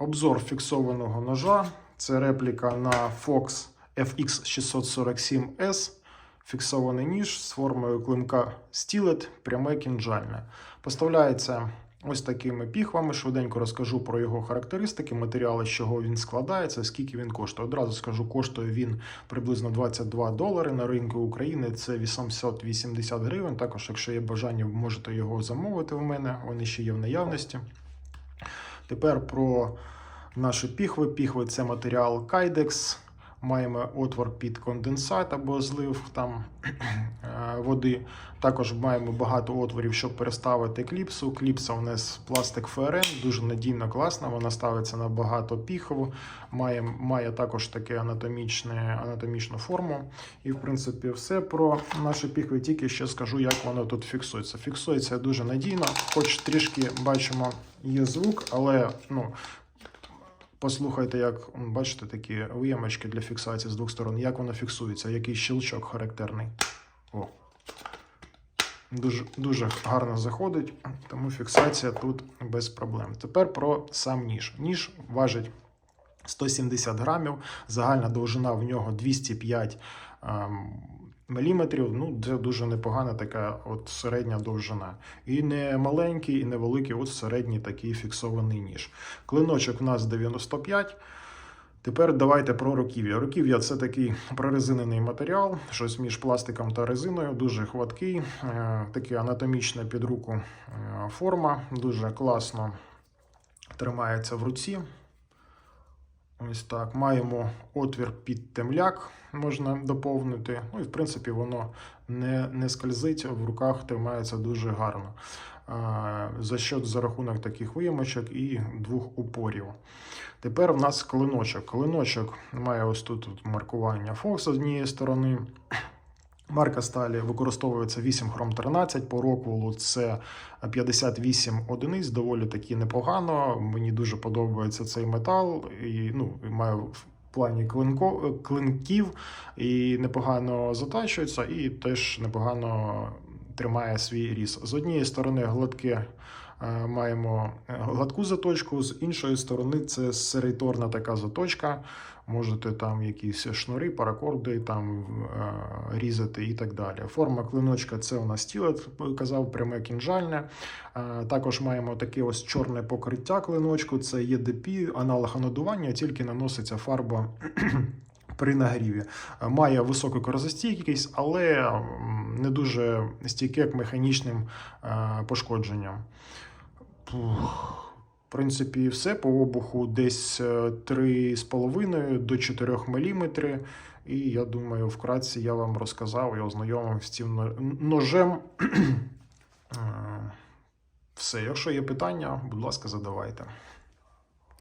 Обзор фіксованого ножа. Це репліка на Fox FX647S. Фіксований ніж з формою клинка стілет, пряме кінжальне. Поставляється ось такими піхвами. Швиденько розкажу про його характеристики, матеріали, з чого він складається, скільки він коштує. Одразу скажу, коштує він приблизно 22 долари на ринку України. Це 880 гривень. Також, якщо є бажання, можете його замовити у мене. Вони ще є в наявності. Тепер про наші піхви. Піхви це матеріал Kydex. Маємо отвор під конденсат або злив там е, води. Також маємо багато отворів, щоб переставити кліпсу. Кліпса у нас пластик ФРН, дуже надійна, класна. Вона ставиться на багато піхву. Має, має також таке анатомічну форму. І, в принципі, все про наші піхви. Тільки ще скажу, як воно тут фіксується. Фіксується дуже надійно, хоч трішки бачимо, є звук, але ну. Послухайте, як бачите такі виємочки для фіксації з двох сторон, як воно фіксується, який щелчок характерний. О. Дуже, дуже гарно заходить, тому фіксація тут без проблем. Тепер про сам ніж. Ніж важить 170 грамів, загальна довжина в нього 205 ем, міліметрів. Ну, це дуже непогана така от середня довжина. І не маленький, і не великий, от середній такий фіксований ніж. Клиночок у нас 95. Тепер давайте про руків'я. Руків'я це такий прорезинений матеріал, щось між пластиком та резиною, дуже хваткий, е, такий анатомічна під руку е, форма, дуже класно тримається в руці. Ось так. Маємо отвір під темляк, можна доповнити. Ну і в принципі воно не, не скользить, в руках тримається дуже гарно. За що за рахунок таких виємочок і двох упорів. Тепер в нас клиночок. Клиночок має ось тут маркування Фокс однієї сторони. Марка сталі використовується 8 хром 13 по року. Це 58 одиниць, доволі таки непогано. Мені дуже подобається цей метал і ну, маю в плані клинко, клинків і непогано затачується, і теж непогано тримає свій ріс. З однієї сторони гладке. е, Маємо гладку заточку, з іншої сторони це серейторна така заточка. Можете там якісь шнури, паракорди там е, різати і так далі. Форма клиночка це у нас тілет, казав, пряме кінжальне. Е, Також маємо таке ось чорне покриття клиночку, це ЄДП, аналог анодування, тільки наноситься фарба. При нагріві Е, має високу корозостійкість, але не дуже стійке к механічним е, пошкодженням. Пух. В принципі, все по обуху десь е, 3,5 до 4 мм. І я думаю, вкратце я вам розказав і ознайомив з цим ножем. Е, Все, якщо є питання, будь ласка, задавайте.